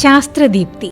ശാസ്ത്രദീപ്തി.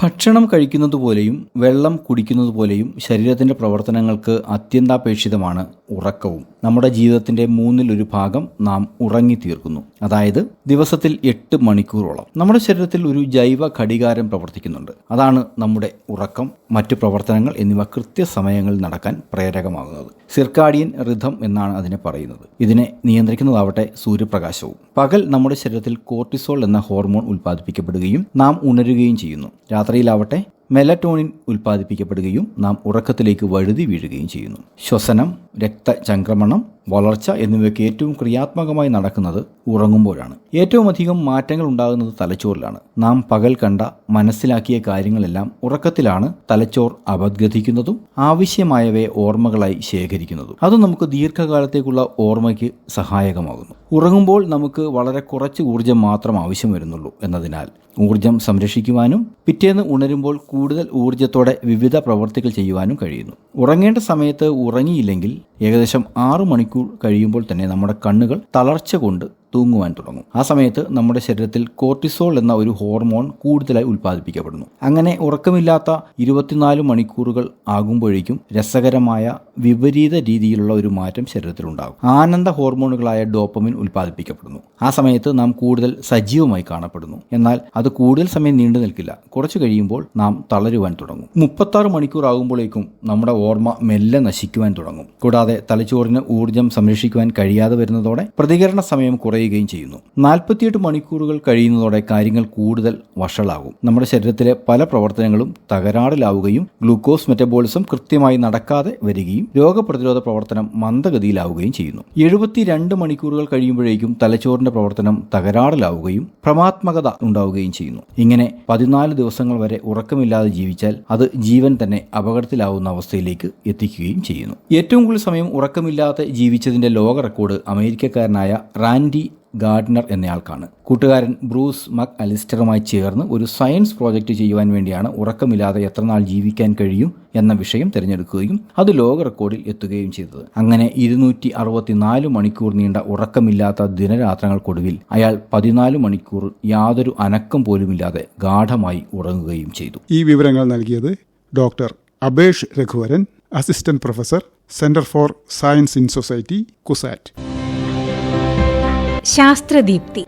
ഭക്ഷണം കഴിക്കുന്നത് പോലെയും വെള്ളം കുടിക്കുന്നത് പോലെയും ശരീരത്തിന്റെ പ്രവർത്തനങ്ങൾക്ക് അത്യന്താപേക്ഷിതമാണ് ഉറക്കവും. നമ്മുടെ ജീവിതത്തിന്റെ മൂന്നിലൊരു ഭാഗം നാം ഉറങ്ങി തീർക്കുന്നു അതായത് ദിവസത്തിൽ എട്ട് മണിക്കൂറോളം നമ്മുടെ ശരീരത്തിൽ ഒരു ജൈവ ഘടികാരം പ്രവർത്തിക്കുന്നുണ്ട്. അതാണ് നമ്മുടെ ഉറക്കം മറ്റു പ്രവർത്തനങ്ങൾ എന്നിവ കൃത്യസമയങ്ങളിൽ നടക്കാൻ പ്രേരകമാകുന്നത്. സിർക്കാഡിയൻ റിഥം എന്നാണ് അതിനെ പറയുന്നത്. ഇതിനെ നിയന്ത്രിക്കുന്നതാവട്ടെ സൂര്യപ്രകാശവും. പകൽ നമ്മുടെ ശരീരത്തിൽ കോർട്ടിസോൾ എന്ന ഹോർമോൺ ഉൽപ്പാദിപ്പിക്കപ്പെടുകയും നാം ഉണരുകയും ചെയ്യുന്നു. രാത്രിയിലാവട്ടെ മെലറ്റോണിൻ ഉൽപ്പാദിപ്പിക്കപ്പെടുകയും നാം ഉറക്കത്തിലേക്ക് വഴുതി വീഴുകയും ചെയ്യുന്നു. ശ്വസനം രക്തചംക്രമണം വളർച്ച എന്നിവയ്ക്ക് ഏറ്റവും ക്രിയാത്മകമായി നടക്കുന്നത് ഉറങ്ങുമ്പോഴാണ്. ഏറ്റവും അധികം മാറ്റങ്ങൾ ഉണ്ടാകുന്നത് തലച്ചോറിലാണ്. നാം പകൽ കണ്ട മനസ്സിലാക്കിയ കാര്യങ്ങളെല്ലാം ഉറക്കത്തിലാണ് തലച്ചോർ അപഗ്രഥിക്കുന്നതും ആവശ്യമായവയെ ഓർമ്മകളായി ശേഖരിക്കുന്നതും. അത് നമുക്ക് ദീർഘകാലത്തേക്കുള്ള ഓർമ്മയ്ക്ക് സഹായകമാകുന്നു. ഉറങ്ങുമ്പോൾ നമുക്ക് വളരെ കുറച്ച് ഊർജം മാത്രം ആവശ്യം വരുന്നുള്ളൂ എന്നതിനാൽ ഊർജം സംരക്ഷിക്കുവാനും പിറ്റേന്ന് ഉണരുമ്പോൾ കൂടുതൽ ഊർജത്തോടെ വിവിധ പ്രവർത്തികൾ ചെയ്യുവാനും കഴിയുന്നു. ഉറങ്ങേണ്ട സമയത്ത് ഉറങ്ങിയില്ലെങ്കിൽ ഏകദേശം ആറു മണിക്കൂർ കഴിയുമ്പോൾ തന്നെ നമ്മുടെ കണ്ണുകൾ തളർച്ച കൊണ്ട് തൂങ്ങുവാൻ തുടങ്ങും. ആ സമയത്ത് നമ്മുടെ ശരീരത്തിൽ കോർട്ടിസോൾ എന്ന ഒരു ഹോർമോൺ കൂടുതലായി ഉൽപ്പാദിപ്പിക്കപ്പെടുന്നു. അങ്ങനെ ഉറക്കമില്ലാത്ത ഇരുപത്തിനാല് മണിക്കൂറുകൾ ആകുമ്പോഴേക്കും രസകരമായ വിപരീത രീതിയിലുള്ള ഒരു മാറ്റം ശരീരത്തിലുണ്ടാകും. ആനന്ദ ഹോർമോണുകളായ ഡോപ്പമിൻ ഉൽപ്പാദിപ്പിക്കപ്പെടുന്നു. ആ സമയത്ത് നാം കൂടുതൽ സജീവമായി കാണപ്പെടുന്നു. എന്നാൽ അത് കൂടുതൽ സമയം നീണ്ടു നിൽക്കില്ല. കുറച്ചു കഴിയുമ്പോൾ നാം തളരുവാൻ തുടങ്ങും. മുപ്പത്താറ് മണിക്കൂർ ആകുമ്പോഴേക്കും നമ്മുടെ ഓർമ്മ മെല്ലെ നശിക്കുവാൻ തുടങ്ങും. കൂടാതെ തലച്ചോറിന് ഊർജം സംരക്ഷിക്കുവാൻ കഴിയാതെ വരുന്നതോടെ പ്രതികരണ സമയം കുറയുകയും ചെയ്യുന്നു. നാൽപ്പത്തിയെട്ട് മണിക്കൂറുകൾ കഴിയുന്നതോടെ കാര്യങ്ങൾ കൂടുതൽ വഷളാകും. നമ്മുടെ ശരീരത്തിലെ പല പ്രവർത്തനങ്ങളും തകരാറിലാവുകയും ഗ്ലൂക്കോസ് മെറ്റബോളിസം കൃത്യമായി നടക്കാതെ വരികയും രോഗപ്രതിരോധ പ്രവർത്തനം മന്ദഗതിയിലാവുകയും ചെയ്യുന്നു. എഴുപത്തിരണ്ട് മണിക്കൂറുകൾ കഴിയുമ്പോഴേക്കും തലച്ചോറിന്റെ പ്രവർത്തനം തകരാറിലാവുകയും ഭ്രമാത്മകത ഉണ്ടാവുകയും ചെയ്യുന്നു. ഇങ്ങനെ പതിനാല് ദിവസങ്ങൾ വരെ ഉറക്കമില്ലാതെ ജീവിച്ചാൽ അത് ജീവൻ തന്നെ അപകടത്തിലാവുന്ന അവസ്ഥയിലേക്ക് എത്തിക്കുകയും ചെയ്യുന്നു. ഏറ്റവും കൂടുതൽ സമയം ഉറക്കമില്ലാതെ ജീവിച്ചതിന്റെ ലോക റെക്കോർഡ് അമേരിക്കക്കാരനായ റാൻഡി ഗാർഡനർ എന്നയാൾക്കാണ്. കൂട്ടുകാരൻ ബ്രൂസ് മക് അലിസ്റ്ററുമായി ചേർന്ന് ഒരു സയൻസ് പ്രോജക്റ്റ് ചെയ്യുവാൻ വേണ്ടിയാണ് ഉറക്കമില്ലാതെ എത്ര നാൾ ജീവിക്കാൻ കഴിയും എന്ന വിഷയം തിരഞ്ഞെടുക്കുകയും അത് ലോക റെക്കോർഡിൽ എത്തുകയും ചെയ്തത്. അങ്ങനെ ഇരുന്നൂറ്റി അറുപത്തിനാല് മണിക്കൂർ നീണ്ട ഉറക്കമില്ലാത്ത ദിനരാത്രങ്ങൾക്കൊടുവിൽ അയാൾ പതിനാല് മണിക്കൂർ യാതൊരു അനക്കം പോലുമില്ലാതെ ഗാഠമായി ഉറങ്ങുകയും ചെയ്തു. ഈ വിവരങ്ങൾ നൽകിയത് doctor Abesh Raghuvaran assistant professor centre for science in society CUSAT. Sasthradeepthi.